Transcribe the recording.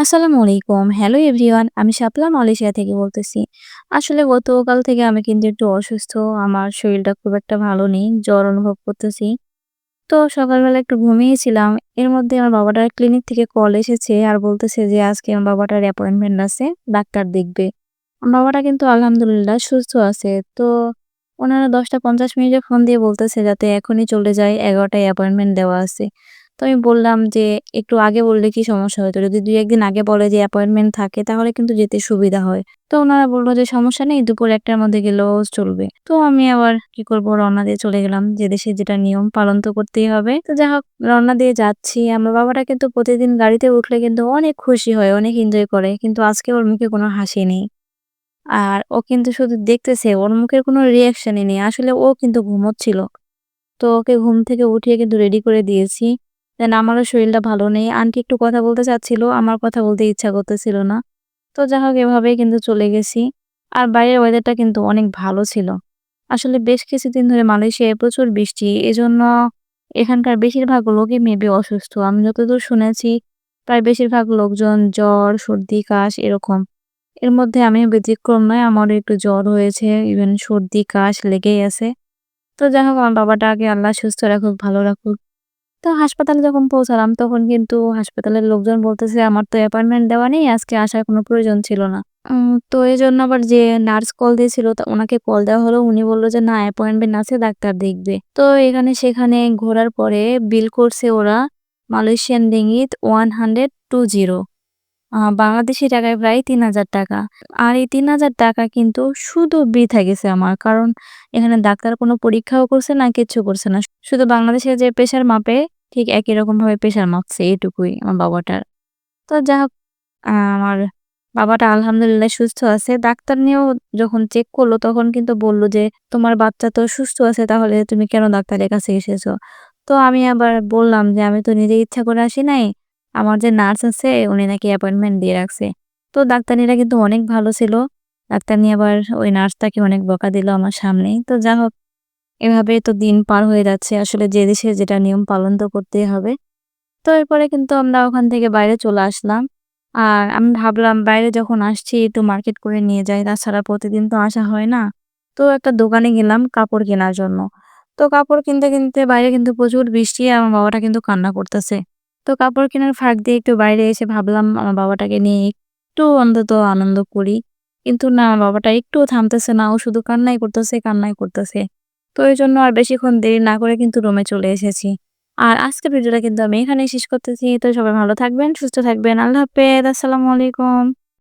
আসসালামু আলাইকুম। Hello everyone. আমি শাপলা মালয়েশিয়া থেকে বলতেছি। আসলে গতকাল থেকে আমি কিন্তু একটু অসুস্থ। আমার শরীরটা খুব একটা ভালো নেই। জ্বর অনুভব করতেছি। তো সকালবেলা একটু ঘুমিয়েছিলাম। এর মধ্যে আমার বাবাটার ক্লিনিক থেকে কল এসেছে আর বলতেছে যে আজকে আমার বাবাটার অ্যাপয়েন্টমেন্ট আছে, ডাক্তার দেখবে। আমার বাবাটা কিন্তু আলহামদুলিল্লাহ সুস্থ আছে। তো ওনারা দশটা পঞ্চাশ মিনিটে ফোন দিয়ে বলতেছে যাতে এখনই চলে যায় এগারোটায় অ্যাপয়েন্টমেন্ট দেওয়া আছে। তো আমি বললাম যে, "একটু আগে বললে কি সমস্যা হতো? যদি ২-১ আগে বলে যে অ্যাপয়েন্টমেন্ট থাকে তাহলে কিন্তু যেতে সুবিধা হয়।" তো ওনারা বলল যে, "সমস্যা নেই, দুপুর একটার মধ্যে গেলেও চলবে।" তো আমি আবার কি করব রওনা দিয়ে চলে গেলাম। যে দেশে যেটা নিয়ম পালন তো করতেই হবে। তো যাই হোক রওনা দিয়ে যাচ্ছি। আমার বাবাটা কিন্তু প্রতিদিন গাড়িতে উঠলে কিন্তু অনেক খুশি হয়, অনেক এনজয় করে। কিন্তু আজকে ওর মুখে কোনো হাসি নেই। আর ও কিন্তু শুধু দেখতেছে, ওর মুখের কোনো রিঅ্যাকশনই নেই। আসলে ও কিন্তু ঘুমোচ্ছিল। তো ওকে ঘুম থেকে উঠিয়ে কিন্তু রেডি করে দিয়েছি। দেন আমারও শরীরটা ভালো নেই। আন্টি একটু কথা বলতে চাচ্ছিল, আমার কথা বলতে ইচ্ছা করতেছিল না। তো যাই হোক এভাবেই কিন্তু চলে গেছি। আর বাইরের ওয়েদারটা কিন্তু অনেক ভালো ছিল। আসলে বেশ কিছুদিন ধরে মালয়েশিয়ায় প্রচুর বৃষ্টি। এজন্য এখানকার বেশিরভাগ লোকই মেবি অসুস্থ। আমি যতদূর শুনেছি প্রায় বেশিরভাগ লোকজন জ্বর, সর্দি, কাশ এরকম। এর মধ্যে আমিও ব্যতিক্রম নয়। আমারও একটু জ্বর হয়েছে, ইভেন সর্দি, কাশ লেগেই আছে। তো যাই হোক আমার বাবাটাকে আল্লাহ সুস্থ রাখুক, ভালো রাখুক। তো হাসপাতালে যখন পৌঁছালাম তখন কিন্তু হাসপাতালের লোকজন বলতেছে, "আমার তো অ্যাপয়েন্টমেন্ট দেওয়া নেই, আজকে আসার কোনো প্রয়োজন ছিল না।" তো এই জন্য আবার যে নার্স কল দিয়েছিল তা ওনাকে কল দেওয়া হলো। উনি বলল যে, "না অ্যাপয়েন্টমেন্ট আছে, ডাক্তার দেখবে।" তো এখানে সেখানে ঘোরার পরে বিল করছে ওরা মালয়েশিয়ান রিঙ্গিত 120 আ বাংলাদেশী টাকায় প্রায় ৳৩,০০০ আর এই ৳৩,০০০ কিন্তু শুধু বৃথা গেছে আমার। কারণ এখানে ডাক্তার কোনো পরীক্ষাও করছে না, কিচ্ছু করছে না। শুধু বাংলাদেশে যে প্রেশার মাপে ঠিক একই রকমভাবে প্রেশার মাপছে এটুকুই আমার বাবাটার। তো যাই হোক আমার বাবাটা আলহামদুলিল্লাহ সুস্থ আছে। ডাক্তার নিয়েও যখন চেক করল তখন কিন্তু বলল যে, "তোমার বাচ্চা তো সুস্থ আছে তাহলে তুমি কেন ডাক্তারের কাছে এসেছ?" তো আমি আবার বললাম যে, "আমি তো নিজে ইচ্ছা করে আসি নাই। আমার যে নার্স আছে উনি নাকি অ্যাপয়েন্টমেন্ট দিয়ে রাখছে।" তো ডাক্তারনিরা কিন্তু অনেক ভালো ছিল। ডাক্তারনি আবার ওই নার্সটাকে অনেক বকা দিল আমার সামনেই। তো যাই হোক এভাবেই তো দিন পার হয়ে যাচ্ছে। আসলে যে দেশে যেটা নিয়ম পালন তো করতেই হবে। তো এরপরে কিন্তু আমরা ওখান থেকে বাইরে চলে আসলাম। আর আমি ভাবলাম বাইরে যখন আসছি একটু মার্কেট করে নিয়ে যাই। তাছাড়া প্রতিদিন তো আসা হয় না। তো একটা দোকানে গেলাম কাপড় কেনার জন্য। তো কাপড় কিনতে, কিনতে বাইরে কিন্তু প্রচুর বৃষ্টি আমার বাবাটা কিন্তু কান্না করতেছে। তো কাপড় কেনার ফাঁক দিয়ে একটু বাইরে এসে ভাবলাম আমার বাবাটাকে নিয়ে একটু অন্তত আনন্দ করি। কিন্তু না আমার বাবাটা একটুও থামতেছে না। ও শুধু কান্নাই করতেছে, কান্নাই করতেছে। তো এই জন্য আর বেশিক্ষণ দেরি না করে কিন্তু রুমে চলে এসেছি। আর আজকের ভিডিওটা কিন্তু আমি এখানেই শেষ করতেছি। তো সবাই ভালো থাকবেন, সুস্থ থাকবেন। আল্লাহ হাফেজ। আসসালামু আলাইকুম।